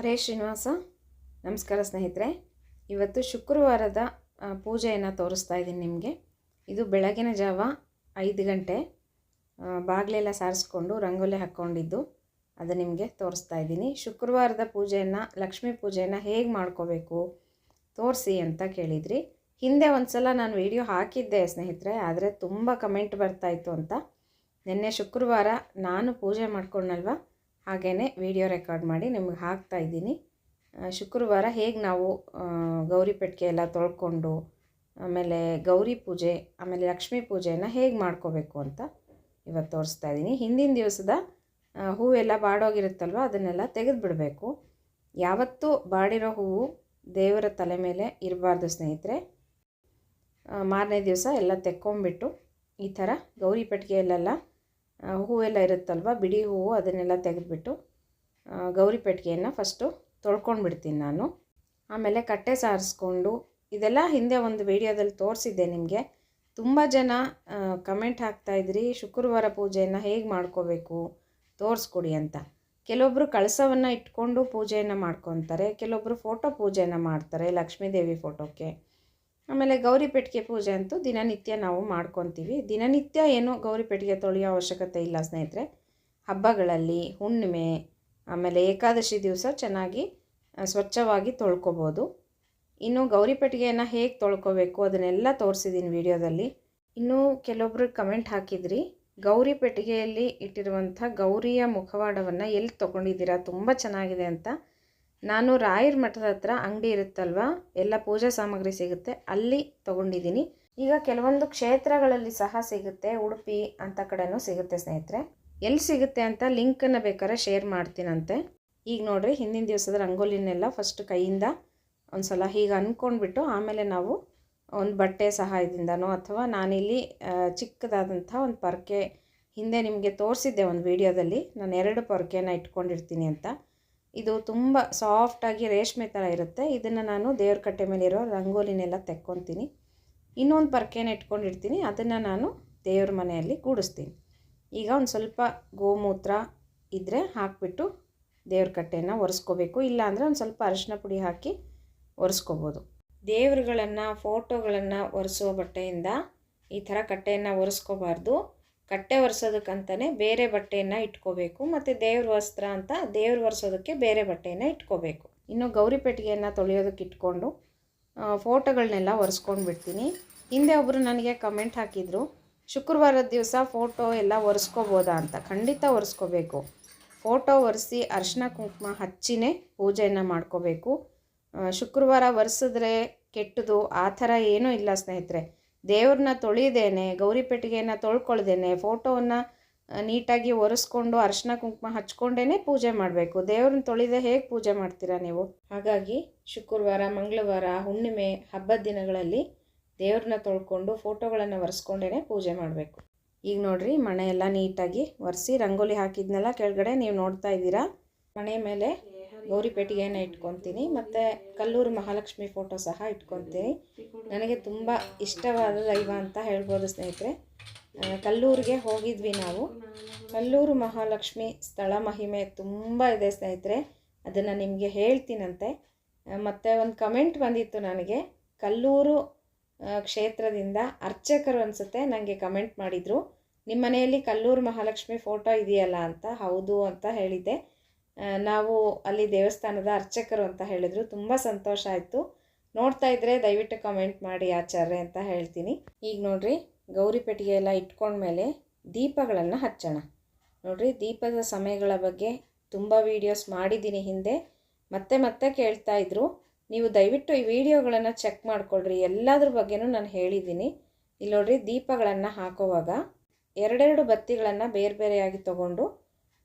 ಹರೇ ಶ್ರೀನಿವಾಸ, ನಮಸ್ಕಾರ ಸ್ನೇಹಿತರೆ. ಇವತ್ತು ಶುಕ್ರವಾರದ ಪೂಜೆಯನ್ನು ತೋರಿಸ್ತಾ ಇದ್ದೀನಿ ನಿಮಗೆ. ಇದು ಬೆಳಗಿನ ಜಾವ ಐದು ಗಂಟೆ ಬಾಗಿಲೆಲ್ಲ ಸಾರಿಸ್ಕೊಂಡು ರಂಗೋಲಿ ಹಾಕ್ಕೊಂಡಿದ್ದು ಅದು ನಿಮಗೆ ತೋರಿಸ್ತಾ ಇದ್ದೀನಿ. ಶುಕ್ರವಾರದ ಪೂಜೆಯನ್ನು, ಲಕ್ಷ್ಮೀ ಪೂಜೆಯನ್ನು ಹೇಗೆ ಮಾಡ್ಕೋಬೇಕು, ತೋರಿಸಿ ಅಂತ ಕೇಳಿದ್ರಿ. ಹಿಂದೆ ಒಂದು ಸಲ ನಾನು ವಿಡಿಯೋ ಹಾಕಿದ್ದೆ ಸ್ನೇಹಿತರೆ, ಆದರೆ ತುಂಬ ಕಮೆಂಟ್ ಬರ್ತಾಯಿತ್ತು ಅಂತ. ನಿನ್ನೆ ಶುಕ್ರವಾರ ನಾನು ಪೂಜೆ ಮಾಡ್ಕೊಂಡಲ್ವ ಹಾಗೇ ವಿಡಿಯೋ ರೆಕಾರ್ಡ್ ಮಾಡಿ ನಿಮ್ಗೆ ಹಾಕ್ತಾ ಇದ್ದೀನಿ. ಶುಕ್ರವಾರ ಹೇಗೆ ನಾವು ಗೌರಿ ಪೆಟ್ಟಿಗೆ ಎಲ್ಲ ತೊಳ್ಕೊಂಡು, ಆಮೇಲೆ ಗೌರಿ ಪೂಜೆ, ಆಮೇಲೆ ಲಕ್ಷ್ಮೀ ಪೂಜೆಯನ್ನು ಹೇಗೆ ಮಾಡ್ಕೋಬೇಕು ಅಂತ ಇವತ್ತು ತೋರಿಸ್ತಾ ಇದ್ದೀನಿ. ಹಿಂದಿನ ದಿವಸದ ಹೂವೆಲ್ಲ ಬಾಡೋಗಿರುತ್ತಲ್ವ, ಅದನ್ನೆಲ್ಲ ತೆಗೆದು ಬಿಡಬೇಕು ಯಾವತ್ತೂ ಬಾಡಿರೋ ಹೂವು ದೇವರ ತಲೆ ಮೇಲೆ ಇರಬಾರ್ದು ಸ್ನೇಹಿತರೆ. ಮಾರನೇ ದಿವಸ ಎಲ್ಲ ತೆಕ್ಕೊಂಬಿಟ್ಟು ಈ ಥರ ಗೌರಿ ಪೆಟ್ಟಿಗೆಯಲ್ಲೆಲ್ಲ ಹೂವೆಲ್ಲ ಇರುತ್ತಲ್ವ? ಬಿಡಿ ಹೂವು ಅದನ್ನೆಲ್ಲ ತೆಗೆದುಬಿಟ್ಟು ಗೌರಿ ಪೆಟ್ಟಿಗೆಯನ್ನು ಫಸ್ಟು ತೊಳ್ಕೊಂಡ್ಬಿಡ್ತೀನಿ ನಾನು. ಆಮೇಲೆ ಕಟ್ಟೆ ಸಾರಿಸ್ಕೊಂಡು, ಇದೆಲ್ಲ ಹಿಂದೆ ಒಂದು ವಿಡಿಯೋದಲ್ಲಿ ತೋರಿಸಿದ್ದೆ ನಿಮಗೆ. ತುಂಬ ಜನ ಕಮೆಂಟ್ ಹಾಕ್ತಾಯಿದ್ರಿ ಶುಕ್ರವಾರ ಪೂಜೆಯನ್ನು ಹೇಗೆ ಮಾಡ್ಕೋಬೇಕು? ತೋರಿಸ್ಕೊಡಿ ಅಂತ. ಕೆಲವೊಬ್ಬರು ಕಳಸವನ್ನು ಇಟ್ಕೊಂಡು ಪೂಜೆಯನ್ನು ಮಾಡ್ಕೊತಾರೆ ಕೆಲವೊಬ್ಬರು ಫೋಟೋ ಪೂಜೆಯನ್ನು ಮಾಡ್ತಾರೆ, ಲಕ್ಷ್ಮೀದೇವಿ ಫೋಟೋಕ್ಕೆ ಆಮೇಲೆ ಗೌರಿ ಪೆಟ್ಟಿಗೆ ಪೂಜೆ ಅಂತೂ ದಿನನಿತ್ಯ ನಾವು ಮಾಡ್ಕೊತೀವಿ. ದಿನನಿತ್ಯ ಏನು ಗೌರಿ ಪೆಟ್ಟಿಗೆ ತೊಳೆಯೋ ಅವಶ್ಯಕತೆ ಇಲ್ಲ ಸ್ನೇಹಿತರೆ. ಹಬ್ಬಗಳಲ್ಲಿ ಹುಣ್ಣಿಮೆ, ಆಮೇಲೆ ಏಕಾದಶಿ ದಿವಸ ಚೆನ್ನಾಗಿ ಸ್ವಚ್ಛವಾಗಿ ತೊಳ್ಕೊಬೋದು. ಇನ್ನು ಗೌರಿ ಪೆಟ್ಟಿಗೆಯನ್ನು ಹೇಗೆ ತೊಳ್ಕೊಬೇಕು ಅದನ್ನೆಲ್ಲ ತೋರಿಸಿದ್ದೀನಿ ವಿಡಿಯೋದಲ್ಲಿ. ಇನ್ನೂ ಕೆಲವೊಬ್ರು ಕಮೆಂಟ್ ಹಾಕಿದ್ರಿ, ಗೌರಿ ಪೆಟ್ಟಿಗೆಯಲ್ಲಿ ಇಟ್ಟಿರುವಂಥ ಗೌರಿಯ ಮುಖವಾಡವನ್ನು ಎಲ್ಲಿ ತೊಗೊಂಡಿದ್ದೀರಾ? ತುಂಬ ಚೆನ್ನಾಗಿದೆ ಅಂತ. ನಾನು ರಾಯರ ಮಠದ ಹತ್ರ ಅಂಗಡಿ ಇರುತ್ತಲ್ವ, ಎಲ್ಲ ಪೂಜಾ ಸಾಮಗ್ರಿ ಸಿಗುತ್ತೆ, ಅಲ್ಲಿ ತಗೊಂಡಿದ್ದೀನಿ. ಈಗ ಕೆಲವೊಂದು ಕ್ಷೇತ್ರಗಳಲ್ಲಿ ಸಹ ಸಿಗುತ್ತೆ, ಉಡುಪಿ ಅಂತ ಕಡೆನೂ ಸಿಗುತ್ತೆ ಸ್ನೇಹಿತರೆ. ಎಲ್ಲಿ ಸಿಗುತ್ತೆ ಅಂತ ಲಿಂಕನ್ನು ಬೇಕಾದ್ರೆ ಶೇರ್ ಮಾಡ್ತೀನಂತೆ. ಈಗ ನೋಡಿರಿ, ಹಿಂದಿನ ದಿವಸದ ರಂಗೋಲಿನೆಲ್ಲ ಫಸ್ಟ್ ಕೈಯಿಂದ ಒಂದು ಸಲ ಹೀಗೆ ಅಂದ್ಕೊಂಡ್ಬಿಟ್ಟು ಆಮೇಲೆ ನಾವು ಒಂದು ಬಟ್ಟೆ ಸಹಾಯದಿಂದನೋ ಅಥವಾ ನಾನಿಲ್ಲಿ ಚಿಕ್ಕದಾದಂಥ ಒಂದು ಪರ್ಕೆ ಹಿಂದೆ ನಿಮಗೆ ತೋರಿಸಿದ್ದೆ ಒಂದು ವಿಡಿಯೋದಲ್ಲಿ ನಾನು ಎರಡು ಪೊರ್ಕೆನ ಇಟ್ಕೊಂಡಿರ್ತೀನಿ ಅಂತ. ಇದು ತುಂಬ ಸಾಫ್ಟಾಗಿ ರೇಷ್ಮೆ ಥರ ಇರುತ್ತೆ. ಇದನ್ನು ನಾನು ದೇವ್ರ ಕಟ್ಟೆ ಮೇಲಿರೋ ರಂಗೋಲಿನೆಲ್ಲ ತೆಕ್ಕೊತೀನಿ. ಇನ್ನೊಂದು ಪರ್ಕೆನ ಇಟ್ಕೊಂಡಿರ್ತೀನಿ. ಅದನ್ನು ನಾನು ದೇವ್ರ ಮನೆಯಲ್ಲಿ ಕೂಡಿಸ್ತೀನಿ. ಈಗ ಒಂದು ಸ್ವಲ್ಪ ಗೋಮೂತ್ರ ಇದ್ದರೆ ಹಾಕಿಬಿಟ್ಟು ದೇವ್ರ ಕಟ್ಟೆಯನ್ನು ಒರೆಸ್ಕೋಬೇಕು. ಇಲ್ಲಾಂದರೆ ಒಂದು ಸ್ವಲ್ಪ ಅರಿಶಿನ ಪುಡಿ ಹಾಕಿ ಒರೆಸ್ಕೋಬೋದು. ದೇವ್ರುಗಳನ್ನು ಫೋಟೋಗಳನ್ನು ಒರೆಸುವ ಬಟ್ಟೆಯಿಂದ ಈ ಥರ ಕಟ್ಟೆಯನ್ನು ಒರೆಸ್ಕೋಬಾರ್ದು. ಕಟ್ಟೆ ಒರೆಸೋದಕ್ಕಂತಲೇ ಬೇರೆ ಬಟ್ಟೆಯನ್ನು ಇಟ್ಕೋಬೇಕು, ಮತ್ತು ದೇವ್ರ ವಸ್ತ್ರ ಅಂತ ದೇವ್ರು ಒರೆಸೋದಕ್ಕೆ ಬೇರೆ ಬಟ್ಟೆಯನ್ನು ಇಟ್ಕೋಬೇಕು. ಇನ್ನು ಗೌರಿ ಪೆಟ್ಟಿಗೆಯನ್ನು ತೊಳೆಯೋದಕ್ಕೆ ಇಟ್ಕೊಂಡು ಫೋಟೋಗಳನ್ನೆಲ್ಲ ಒರೆಸ್ಕೊಂಡು ಬಿಡ್ತೀನಿ. ಹಿಂದೆ ಒಬ್ಬರು ನನಗೆ ಕಮೆಂಟ್ ಹಾಕಿದರು, ಶುಕ್ರವಾರದ ದಿವಸ ಫೋಟೋ ಎಲ್ಲ ಒರೆಸ್ಕೋಬೋದಾ ಅಂತ. ಖಂಡಿತ ಒರೆಸ್ಕೋಬೇಕು. ಫೋಟೋ ಒರೆಸಿ ಅರಿಶಿನ ಕುಂಕುಮ ಹಚ್ಚಿನೇ ಪೂಜೆಯನ್ನು ಮಾಡ್ಕೋಬೇಕು. ಶುಕ್ರವಾರ ಒರೆಸಿದ್ರೆ ಕೆಟ್ಟದು, ಆ ಥರ ಏನೂ ಇಲ್ಲ ಸ್ನೇಹಿತರೆ. ದೇವ್ರನ್ನ ತೊಳಿದೇನೆ, ಗೌರಿ ಪೆಟ್ಟಿಗೆಯನ್ನು ತೊಳ್ಕೊಳ್ದೇನೆ, ಫೋಟೋವನ್ನು ನೀಟಾಗಿ ಒರೆಸ್ಕೊಂಡು ಅರಶಿನ ಕುಂಕುಮ ಹಚ್ಕೊಂಡೇ ಪೂಜೆ ಮಾಡಬೇಕು. ದೇವ್ರನ್ನ ತೊಳಿದೆ ಹೇಗೆ ಪೂಜೆ ಮಾಡ್ತೀರಾ ನೀವು? ಹಾಗಾಗಿ ಶುಕ್ರವಾರ, ಮಂಗಳವಾರ, ಹುಣ್ಣಿಮೆ ಹಬ್ಬದ ದಿನಗಳಲ್ಲಿ ದೇವ್ರನ್ನ ತೊಳ್ಕೊಂಡು ಫೋಟೋಗಳನ್ನು ಒರೆಸ್ಕೊಂಡೇ ಪೂಜೆ ಮಾಡಬೇಕು. ಈಗ ನೋಡಿರಿ ಮನೆ ನೀಟಾಗಿ ಒರೆಸಿ, ರಂಗೋಲಿ ಹಾಕಿದ್ನೆಲ್ಲ ಕೆಳಗಡೆ ನೀವು ನೋಡ್ತಾ ಇದ್ದೀರಾ. ಮನೆ ಮೇಲೆ ಗೌರಿ ಪೆಟ್ಟಿಗೆಯನ್ನು ಇಟ್ಕೊತೀನಿ, ಮತ್ತು ಕಲ್ಲೂರು ಮಹಾಲಕ್ಷ್ಮಿ ಫೋಟೋ ಸಹ ಇಟ್ಕೊತೀನಿ. ನನಗೆ ತುಂಬ ಇಷ್ಟವಾದ ದೈವ ಅಂತ ಹೇಳ್ಬೋದು ಸ್ನೇಹಿತರೆ. ಕಲ್ಲೂರಿಗೆ ಹೋಗಿದ್ವಿ ನಾವು. ಕಲ್ಲೂರು ಮಹಾಲಕ್ಷ್ಮಿ ಸ್ಥಳ ಮಹಿಮೆ ತುಂಬ ಇದೆ ಸ್ನೇಹಿತರೆ. ಅದನ್ನು ನಿಮಗೆ ಹೇಳ್ತೀನಂತೆ. ಮತ್ತು ಒಂದು ಕಮೆಂಟ್ ಬಂದಿತ್ತು ನನಗೆ. ಕಲ್ಲೂರು ಕ್ಷೇತ್ರದಿಂದ ಅರ್ಚಕರು ಅನಿಸುತ್ತೆ ನನಗೆ ಕಮೆಂಟ್ ಮಾಡಿದರು. ನಿಮ್ಮ ಮನೆಯಲ್ಲಿ ಕಲ್ಲೂರು ಮಹಾಲಕ್ಷ್ಮಿ ಫೋಟೋ ಇದೆಯಲ್ಲ ಅಂತ. ಹೌದು ಅಂತ ಹೇಳಿದ್ದೆ. ನಾವು ಅಲ್ಲಿ ದೇವಸ್ಥಾನದ ಅರ್ಚಕರು ಅಂತ ಹೇಳಿದರು. ತುಂಬ ಸಂತೋಷ ಆಯಿತು. ನೋಡ್ತಾ ಇದ್ದರೆ ದಯವಿಟ್ಟು ಕಮೆಂಟ್ ಮಾಡಿ ಆಚಾರ್ಯ ಅಂತ ಹೇಳ್ತೀನಿ. ಈಗ ನೋಡ್ರಿ ಗೌರಿ ಪೆಟ್ಟಿಗೆ ಎಲ್ಲ ಇಟ್ಕೊಂಡ್ಮೇಲೆ ದೀಪಗಳನ್ನು ಹಚ್ಚೋಣ. ನೋಡ್ರಿ, ದೀಪದ ಸಮಯಗಳ ಬಗ್ಗೆ ತುಂಬ ವೀಡಿಯೋಸ್ ಮಾಡಿದ್ದೀನಿ ಹಿಂದೆ. ಮತ್ತೆ ಮತ್ತೆ ಕೇಳ್ತಾ ಇದ್ರು. ನೀವು ದಯವಿಟ್ಟು ಈ ವಿಡಿಯೋಗಳನ್ನು ಚೆಕ್ ಮಾಡ್ಕೊಳ್ರಿ. ಎಲ್ಲದ್ರ ಬಗ್ಗೆನೂ ನಾನು ಹೇಳಿದ್ದೀನಿ. ಇಲ್ಲಿ ನೋಡ್ರಿ, ದೀಪಗಳನ್ನು ಹಾಕೋವಾಗ ಎರಡೆರಡು ಬತ್ತಿಗಳನ್ನು ಬೇರೆ ಬೇರೆಯಾಗಿ ತಗೊಂಡು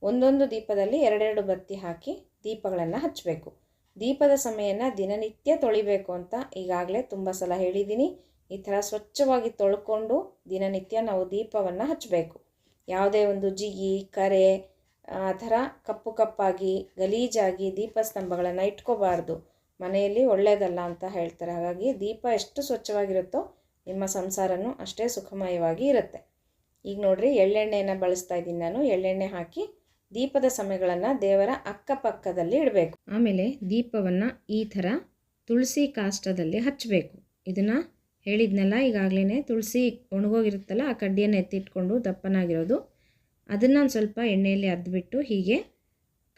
ಒಂದೊಂದು ದೀಪದಲ್ಲಿ ಎರಡೆರಡು ಬತ್ತಿ ಹಾಕಿ ದೀಪಗಳನ್ನು ಹಚ್ಚಬೇಕು ದೀಪದ ಸಮಯನ ದಿನನಿತ್ಯ ತೊಳಿಬೇಕು ಅಂತ ಈಗಾಗಲೇ ತುಂಬ ಸಲ ಹೇಳಿದ್ದೀನಿ ಈ ಥರ ಸ್ವಚ್ಛವಾಗಿ ತೊಳ್ಕೊಂಡು ದಿನನಿತ್ಯ ನಾವು ದೀಪವನ್ನು ಹಚ್ಚಬೇಕು ಯಾವುದೇ ಒಂದು ಜಿಗಿ, ಕರೆ, ಆ ಥರ ಕಪ್ಪು ಕಪ್ಪಾಗಿ, ಗಲೀಜಾಗಿ ದೀಪಸ್ತಂಭಗಳನ್ನು ಇಟ್ಕೋಬಾರ್ದು. ಮನೆಯಲ್ಲಿ ಒಳ್ಳೆಯದಲ್ಲ ಅಂತ ಹೇಳ್ತಾರೆ. ಹಾಗಾಗಿ ದೀಪ ಎಷ್ಟು ಸ್ವಚ್ಛವಾಗಿರುತ್ತೋ ನಿಮ್ಮ ಸಂಸಾರನೂ ಅಷ್ಟೇ ಸುಖಮಯವಾಗಿ ಇರುತ್ತೆ. ಈಗ ನೋಡಿರಿ, ಎಳ್ಳೆಣ್ಣೆಯನ್ನು ಬಳಸ್ತಾ ಇದ್ದೀನಿ ನಾನು. ಎಳ್ಳೆಣ್ಣೆ ಹಾಕಿ ದೀಪದ ಸಮಯಗಳನ್ನು ದೇವರ ಅಕ್ಕಪಕ್ಕದಲ್ಲಿ ಇಡಬೇಕು. ಆಮೇಲೆ ದೀಪವನ್ನು ಈ ಥರ ತುಳಸಿ ಕಾಷ್ಟದಲ್ಲಿ ಹಚ್ಚಬೇಕು. ಇದನ್ನು ಹೇಳಿದ್ನಲ್ಲ ಈಗಾಗಲೇ ತುಳಸಿ ಒಣಗೋಗಿರುತ್ತಲ್ಲ, ಆ ಕಡ್ಡಿಯನ್ನು ಎತ್ತಿಟ್ಕೊಂಡು ದಪ್ಪನಾಗಿರೋದು. ಅದನ್ನು ಒಂದು ಸ್ವಲ್ಪ ಎಣ್ಣೆಯಲ್ಲಿ ಅದ್ಬಿಟ್ಟು ಹೀಗೆ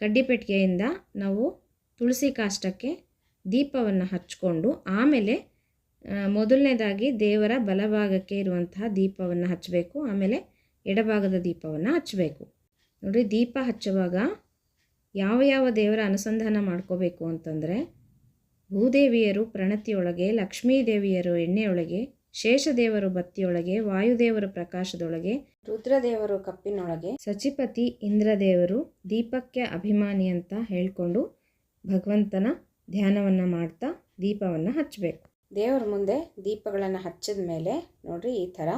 ಕಡ್ಡಿ ಪೆಟ್ಟಿಗೆಯಿಂದ ನಾವು ತುಳಸಿ ಕಾಷ್ಟಕ್ಕೆ ದೀಪವನ್ನು ಹಚ್ಕೊಂಡು, ಆಮೇಲೆ ಮೊದಲನೇದಾಗಿ ದೇವರ ಬಲಭಾಗಕ್ಕೆ ಇರುವಂತಹ ದೀಪವನ್ನು ಹಚ್ಚಬೇಕು ಆಮೇಲೆ ಎಡಭಾಗದ ದೀಪವನ್ನು ಹಚ್ಚಬೇಕು ನೋಡಿ, ದೀಪ ಹಚ್ಚುವಾಗ ಯಾವ ಯಾವ ದೇವರ ಅನುಸಂಧಾನ ಮಾಡ್ಕೋಬೇಕು ಅಂತಂದರೆ, ಭೂದೇವಿಯರು ಪ್ರಣತಿಯೊಳಗೆ, ಲಕ್ಷ್ಮೀದೇವಿಯರು ಎಣ್ಣೆಯೊಳಗೆ, ಶೇಷದೇವರು ಬತ್ತಿಯೊಳಗೆ, ವಾಯುದೇವರು ಪ್ರಕಾಶದೊಳಗೆ, ರುದ್ರದೇವರು ಕಪ್ಪಿನೊಳಗೆ, ಸಚಿಪತಿ ಇಂದ್ರದೇವರು ದೀಪಕ್ಕೆ ಅಭಿಮಾನಿ ಅಂತ ಹೇಳಿಕೊಂಡು ಭಗವಂತನ ಧ್ಯಾನವನ್ನು ಮಾಡ್ತಾ ದೀಪವನ್ನು ಹಚ್ಚಬೇಕು ದೇವರ ಮುಂದೆ ದೀಪಗಳನ್ನು ಹಚ್ಚಿದ ಮೇಲೆ ನೋಡಿರಿ ಈ ಥರ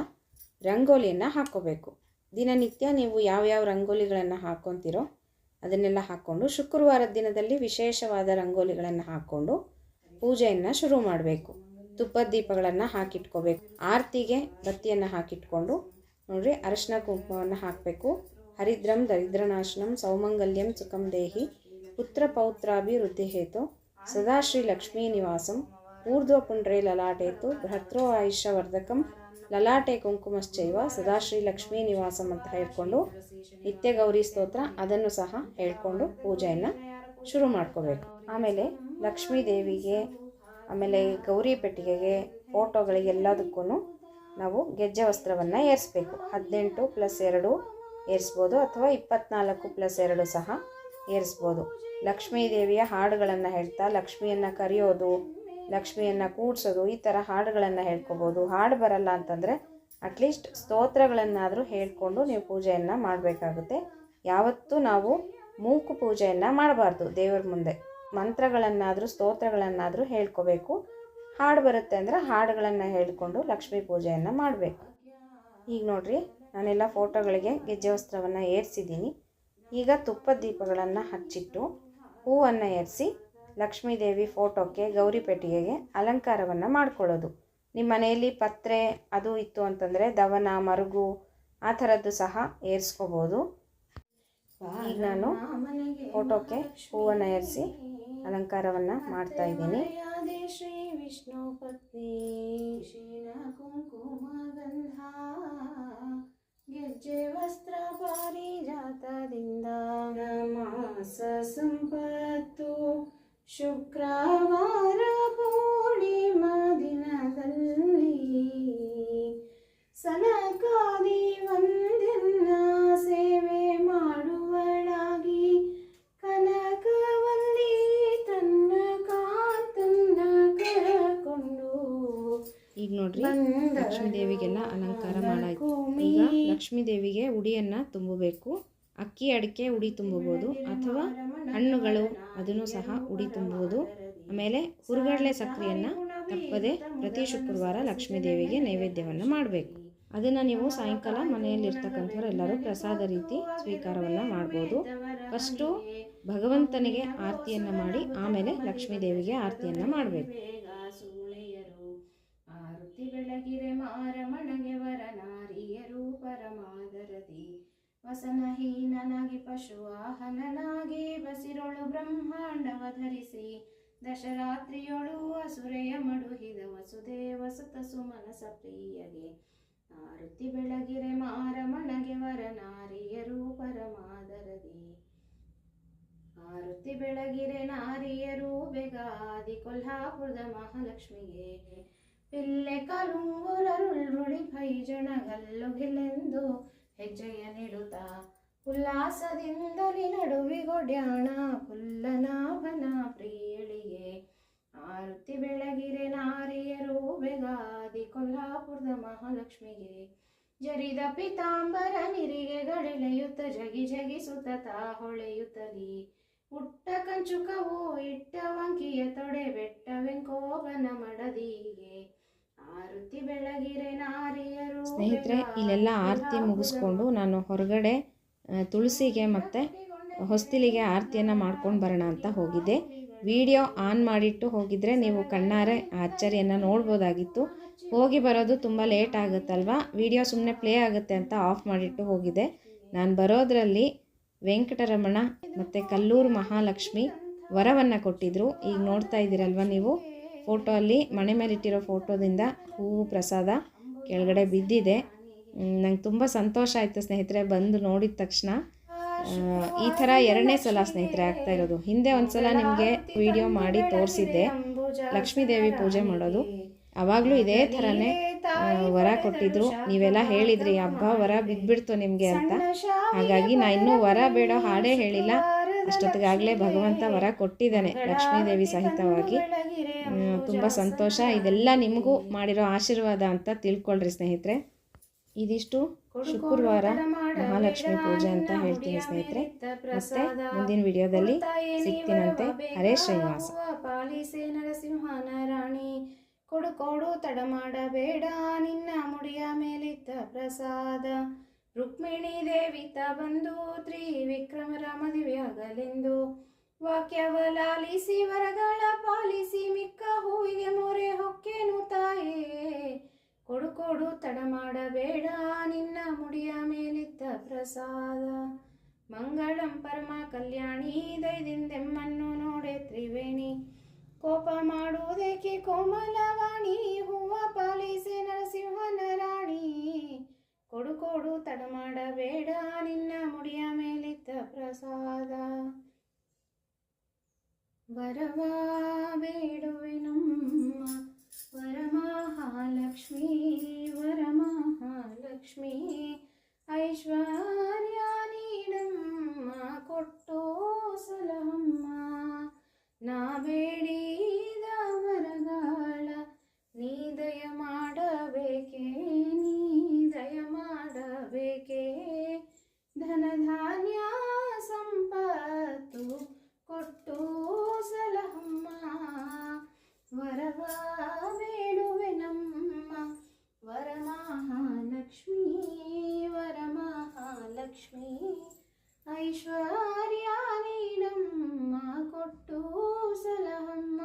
ರಂಗೋಲಿಯನ್ನು ಹಾಕ್ಕೋಬೇಕು ದಿನನಿತ್ಯ ನೀವು ಯಾವ್ಯಾವ ರಂಗೋಲಿಗಳನ್ನು ಹಾಕ್ಕೊತೀರೋ ಅದನ್ನೆಲ್ಲ ಹಾಕ್ಕೊಂಡು ಶುಕ್ರವಾರದ ದಿನದಲ್ಲಿ ವಿಶೇಷವಾದ ರಂಗೋಲಿಗಳನ್ನು ಹಾಕ್ಕೊಂಡು ಪೂಜೆಯನ್ನು ಶುರು ಮಾಡಬೇಕು. ತುಪ್ಪದ ದೀಪಗಳನ್ನು ಹಾಕಿಟ್ಕೋಬೇಕು. ಆರತಿಗೆ ಬತ್ತಿಯನ್ನು ಹಾಕಿಟ್ಕೊಂಡು ನೋಡ್ರಿ ಅರಶಿನ ಕುಂಕುಮವನ್ನು ಹಾಕಬೇಕು. ಹರಿದ್ರಂ ದರಿದ್ರನಾಶನಂ ಸೌಮಂಗಲ್ಯಂ ಸುಖಂ ದೇಹಿ ಪುತ್ರ ಪೌತ್ರಾಭಿವೃದ್ಧಿ ಹೇತು ಸದಾಶ್ರೀ ಲಕ್ಷ್ಮೀ ನಿವಾಸಂ ಊರ್ಧ್ವ ಪುಂಡ್ರೆ ಲಲಾಟೇತು ಭ್ರತ್ರೋ ಆಯುಷ್ಯವರ್ಧಕಂ ಲಲಾಟೆ ಕುಂಕುಮಶ್ಚೈವ ಸದಾಶ್ರೀ ಲಕ್ಷ್ಮೀ ನಿವಾಸಂ ಅಂತ ಹೇಳ್ಕೊಂಡು ನಿತ್ಯ ಗೌರಿ ಸ್ತೋತ್ರ ಅದನ್ನು ಸಹ ಹೇಳ್ಕೊಂಡು ಪೂಜೆಯನ್ನು ಶುರು ಮಾಡ್ಕೋಬೇಕು. ಆಮೇಲೆ ಲಕ್ಷ್ಮೀ ದೇವಿಗೆ, ಆಮೇಲೆ ಗೌರಿ ಪೆಟ್ಟಿಗೆಗೆ ಫೋಟೋಗಳಿಗೆಲ್ಲದಕ್ಕೂ ನಾವು ಗೆಜ್ಜೆ ವಸ್ತ್ರವನ್ನು ಏರಿಸ್ಬೇಕು. ಹದಿನೆಂಟು ಪ್ಲಸ್ ಎರಡು ಏರಿಸ್ಬೋದು ಅಥವಾ ಇಪ್ಪತ್ನಾಲ್ಕು ಪ್ಲಸ್ ಎರಡು ಸಹ ಏರಿಸ್ಬೋದು. ಲಕ್ಷ್ಮೀ ದೇವಿಯ ಹಾಡುಗಳನ್ನು ಹೇಳ್ತಾ ಲಕ್ಷ್ಮಿಯನ್ನು ಕರೆಯೋದು ಲಕ್ಷ್ಮಿಯನ್ನು ಕೂಡ್ಸೋದು, ಈ ಥರ ಹಾಡುಗಳನ್ನು ಹೇಳ್ಕೊಬೋದು. ಹಾಡು ಬರಲ್ಲ ಅಂತಂದರೆ ಅಟ್ಲೀಸ್ಟ್ ಸ್ತೋತ್ರಗಳನ್ನಾದರೂ ಹೇಳಿಕೊಂಡು ನೀವು ಪೂಜೆಯನ್ನು ಮಾಡಬೇಕಾಗುತ್ತೆ. ಯಾವತ್ತೂ ನಾವು ಮೂಕು ಪೂಜೆಯನ್ನು ಮಾಡಬಾರ್ದು ದೇವರ ಮುಂದೆ. ಮಂತ್ರಗಳನ್ನಾದರೂ, ಸ್ತೋತ್ರಗಳನ್ನಾದರೂ ಹೇಳ್ಕೋಬೇಕು. ಹಾಡು ಬರುತ್ತೆ ಅಂದರೆ ಹಾಡುಗಳನ್ನು ಹೇಳಿಕೊಂಡು ಲಕ್ಷ್ಮೀ ಪೂಜೆಯನ್ನು ಮಾಡಬೇಕು. ಈಗ ನೋಡಿರಿ, ನಾನೆಲ್ಲ ಫೋಟೋಗಳಿಗೆ ಗೆಜ್ಜೆ ವಸ್ತ್ರವನ್ನು ಏರಿಸಿದ್ದೀನಿ. ಈಗ ತುಪ್ಪದ ದೀಪಗಳನ್ನು ಹಚ್ಚಿಟ್ಟು ಹೂವನ್ನು ಏರಿಸಿ ಲಕ್ಷ್ಮೀದೇವಿ ಫೋಟೋಕ್ಕೆ ಗೌರಿ ಪೆಟ್ಟಿಗೆಗೆ ಅಲಂಕಾರವನ್ನು ಮಾಡ್ಕೊಳ್ಳೋದು. ನಿಮ್ಮ ಮನೆಯಲ್ಲಿ ಪತ್ರೆ, ಅದು ಇತ್ತು ಅಂತಂದರೆ ದವನ, ಮರುಗು, ಆ ಥರದ್ದು ಸಹ ಏರಿಸ್ಕೋಬೋದು. ಈಗ ನಾನು ಫೋಟೋಕ್ಕೆ ಹೂವನ್ನು ಏರಿಸಿ ಅಲಂಕಾರವನ್ನು ಮಾಡ್ತಾ ಇದ್ದೀನಿ. ಶ್ರೀ ವಿಷ್ಣು ಪತ್ನಿ ಶುಕ್ರವಾರ ಪೂರ್ಣಿಮಾ ದಿನದಲ್ಲಿ ಸನಕಾದಿ ಒಂದೆನ್ನ ಸೇವೆ ಮಾಡುವಳಾಗಿ ಕನಕವಲ್ಲಿ ತನ್ನ ಕಾತನ್ನ ಕರಕೊಂಡು ಈಗ ನೋಡ್ರಿ ಲಕ್ಷ್ಮೀ ದೇವಿಗೆಲ್ಲ ಅಲಂಕಾರ ಮಾಡಾಯ್ತು. ಈಗ ಲಕ್ಷ್ಮೀ ದೇವಿಗೆ ಉಡಿಯನ್ನ ತುಂಬಬೇಕು. ಅಕ್ಕಿ, ಅಡಿಕೆ ಉಡಿ ತುಂಬಬಹುದು ಅಥವಾ ಹಣ್ಣುಗಳು, ಅದನ್ನು ಸಹ ಉಡಿ ತುಂಬುವುದು. ಆಮೇಲೆ ಹುರುಗಡ್ಲೆ ಸಕ್ಕರೆಯನ್ನು ತಪ್ಪದೆ ಪ್ರತಿ ಶುಕ್ರವಾರ ಲಕ್ಷ್ಮೀ ದೇವಿಗೆ ನೈವೇದ್ಯವನ್ನು ಮಾಡಬೇಕು. ಅದನ್ನು ನೀವು ಸಾಯಂಕಾಲ ಮನೆಯಲ್ಲಿರ್ತಕ್ಕಂಥವ್ರು ಎಲ್ಲರೂ ಪ್ರಸಾದ ರೀತಿ ಸ್ವೀಕಾರವನ್ನು ಮಾಡ್ಬೋದು. ಫಸ್ಟು ಭಗವಂತನಿಗೆ ಆರತಿಯನ್ನು ಮಾಡಿ ಆಮೇಲೆ ಲಕ್ಷ್ಮೀ ದೇವಿಗೆ ಆರತಿಯನ್ನು ಮಾಡಬೇಕು ಬೇಗ ಸೂಳೆಯರು ಆರುತಿ ಬೆಳಗಿರೆ ಮಾರಮಣಗೆ ವರ ನಾರಿಯರು ಪರಮಾದರದಿ ವಸನಹೀನನಾಗಿ ಪಶುವಾಹನನಾಗಿ ಬಸಿರೊಳು ಬ್ರಹ್ಮಾಂಡವ ಧರಿಸಿ ದಶರಾತ್ರಿಯೊಳು ಅಸುರೆಯ ಮಡುಹಿದ ವಸುದೇವ ಸುತ ಸುಮನಸ ಪ್ರಿಯಗೆ ಆರುತಿ ಬೆಳಗಿರೆ ಮಾರಮಣಗೆ ವರ ನಾರಿಯರು ಪರಮಾದರದಿ ಆರುತಿ ಬೆಳಗಿರೆ ನಾರಿಯರು ಬೆಗಾದಿ ಕೊಲ್ಹಾಪುರದ ಮಹಾಲಕ್ಷ್ಮಿಗೆ ಪಿಲ್ಲೆ ಕಲುಂಗುರರುಳ್ರುಳಿ ಭೈಜಣಗಲ್ಲುಗಿಲೆಂದು ಹೆಜ್ಜೆಯ ನಿಡುತ್ತಾ ಉಲ್ಲಾಸದಿಂದಲಿ ನಡುವಿಗೊಡ್ಯಾಣ ಪುಲ್ಲನಾಭನ ಪ್ರಿಯಳಿಗೆ ಆರುತಿ ಬೆಳಗಿರೆ ನಾರಿಯರು ಬೆಗಾದಿ ಕೊಲ್ಹಾಪುರದ ಮಹಾಲಕ್ಷ್ಮಿಗೆ. ಜರಿದ ಪಿತಾಂಬರ ನಿರಿಗೆ ಗಳೆಳೆಯುತ್ತ ಜಗಿ ಜಗಿಸುತ್ತ ತಾ ಹೊಳೆಯುತ್ತಲಿ. ಪುಟ್ಟ ಕಂಚುಕವು ಇಟ್ಟ ವಂಕಿಯ ತೊಡೆ ಬೆಟ್ಟವೆಂಕೋಬನ ಮಡದಿಗೆ. ಸ್ನೇಹಿತರೆ ಇಲ್ಲೆಲ್ಲ ಆರತಿ ಮುಗಿಸ್ಕೊಂಡು ನಾನು ಹೊರಗಡೆ ತುಳಸಿಗೆ ಮತ್ತು ಹೊಸ್ತಿಲಿಗೆ ಆರತಿಯನ್ನು ಮಾಡ್ಕೊಂಡು ಬರೋಣ ಅಂತ ಹೋಗಿದ್ದೆ. ವಿಡಿಯೋ ಆನ್ ಮಾಡಿಟ್ಟು ಹೋಗಿದ್ರೆ ನೀವು ಕಣ್ಣಾರೆ ಅಚ್ಚರಿಯನ್ನು ನೋಡ್ಬೋದಾಗಿತ್ತು. ಹೋಗಿ ಬರೋದು ತುಂಬ ಲೇಟ್ ಆಗುತ್ತಲ್ವಾ? ವಿಡಿಯೋ ಸುಮ್ಮನೆ ಪ್ಲೇ ಆಗುತ್ತೆ ಅಂತ ಆಫ್ ಮಾಡಿಟ್ಟು ಹೋಗಿದ್ದೆ. ನಾನು ಬರೋದ್ರಲ್ಲಿ ವೆಂಕಟರಮಣ ಮತ್ತು ಕಲ್ಲೂರು ಮಹಾಲಕ್ಷ್ಮಿ ವರವನ್ನು ಕೊಟ್ಟಿದ್ರು. ಈಗ ನೋಡ್ತಾ ಇದ್ದೀರಲ್ವ ನೀವು? ಫೋಟೋ ಅಲ್ಲಿ ಮನೆ ಮೇಲೆ ಇಟ್ಟಿರೋ ಫೋಟೋದಿಂದ ಹೂವು ಪ್ರಸಾದ ಕೆಳಗಡೆ ಬಿದ್ದಿದೆ. ನಂಗೆ ತುಂಬ ಸಂತೋಷ ಆಯಿತು ಸ್ನೇಹಿತರೆ, ಬಂದು ನೋಡಿದ ತಕ್ಷಣ. ಈ ಥರ ಎರಡನೇ ಸಲ ಸ್ನೇಹಿತರೆ ಆಗ್ತಾ ಇರೋದು. ಹಿಂದೆ ಒಂದ್ಸಲ ನಿಮಗೆ ವಿಡಿಯೋ ಮಾಡಿ ತೋರಿಸಿದ್ದೆ. ಲಕ್ಷ್ಮೀ ದೇವಿ ಪೂಜೆ ಮಾಡೋದು. ಅವಾಗಲೂ ಇದೇ ಥರನೇ ವರ ಕೊಟ್ಟಿದ್ರು. ನೀವೆಲ್ಲ ಹೇಳಿದ್ರಿ, ಹಬ್ಬ ವರ ಬಿದ್ದುಬಿಡ್ತು ನಿಮಗೆ ಅಂತ. ಹಾಗಾಗಿ ನಾ ಇನ್ನೂ ವರ ಬೇಡ, ಹಾಡೇ ಹೇಳಿಲ್ಲ. ಅಷ್ಟೊತ್ತಿಗಾಗಲೇ ಭಗವಂತ ವರ ಕೊಟ್ಟಿದ್ದಾನೆ ಲಕ್ಷ್ಮೀದೇವಿ ಸಹಿತವಾಗಿ. ತುಂಬ ಸಂತೋಷ. ಇದೆಲ್ಲ ನಿಮಗೂ ಮಾಡಿರೋ ಆಶೀರ್ವಾದ ಅಂತ ತಿಳ್ಕೊಳ್ರಿ ಸ್ನೇಹಿತರೆ. ಇದಿಷ್ಟು ಶುಕ್ರವಾರ ಮಹಾಲಕ್ಷ್ಮಿ ಪೂಜೆ ಅಂತ ಹೇಳ್ತೀನಿ ಸ್ನೇಹಿತರೆ. ಮತ್ತೆ ಮುಂದಿನ ವಿಡಿಯೋದಲ್ಲಿ ಸಿಗ್ತೀನಂತೆ ಹರೇ ಶ್ರೀನಿವಾಸ. ಪಾಲಿಸೇ ನರಸಿಂಹನ ರಾಣಿ ಕೊಡು ಕೊಡು ತಡ ಮಾಡಬೇಡ ನಿನ್ನ ಮುಡಿಯ ಮೇಲಿದ್ದ ಪ್ರಸಾದ. ರುಕ್ಮಿಣಿ ದೇವಿತ ಬಂದು ತ್ರಿವಿಕ್ರಮರ ಮದುವೆಯಾಗಲೆಂದು ವಾಕ್ಯವ ಲಾಲಿಸಿ ವರಗಳ ಪಾಲಿಸಿ ಮಿಕ್ಕ ಹೂವಿಗೆ ಮೊರೆ ಹೊಕ್ಕೇನು ತಾಯೇ? ಕೊಡು ಕೊಡು ತಡ ಮಾಡಬೇಡ ನಿನ್ನ ಮುಡಿಯ ಮೇಲಿದ್ದ ಪ್ರಸಾದ. ಮಂಗಳಂ ಪರಮ ಕಲ್ಯಾಣಿ ದೈದಿಂದೆಮ್ಮನ್ನು ನೋಡೆ ತ್ರಿವೇಣಿ. ಕೋಪ ಮಾಡುವುದೇಕೆ ಕೋಮಲವಾಣಿ? ಹೂವ ಪಾಲಿಸಿ ನರಸಿಂಹನ ರಾಣಿ ಕೊಡು ಕೊಡು ತಡ ಮಾಡಬೇಡ ನಿನ್ನ ಮುಡಿಯ ಮೇಲಿದ್ದ ಪ್ರಸಾದ. ವರವ ಬೇಡುವೆನಮ್ಮ ವರಮಹಾಲಕ್ಷ್ಮೀ ವರಮಹಾಲಕ್ಷ್ಮೀ, ಐಶ್ವರ್ಯ ನೀಡಮ್ಮ, ಕೊಟ್ಟೋ ಸಲಹಮ್ಮ. ನಾ ಬೇಡಿ ಧನಧಾನ್ಯ ಸಂಪತ್ತು ಕೊಟ್ಟು ಸಲಹಮ್ಮ ವರವ ಬೇಡುವೆ ನಮ್ಮ ವರಮಹಾಲಕ್ಷ್ಮೀ ವರಮಹಾಲಕ್ಷ್ಮೀ ಐಶ್ವರ್ಯ ನೀಡಮ್ಮ ಕೊಟ್ಟು ಸಲಹಮ್ಮ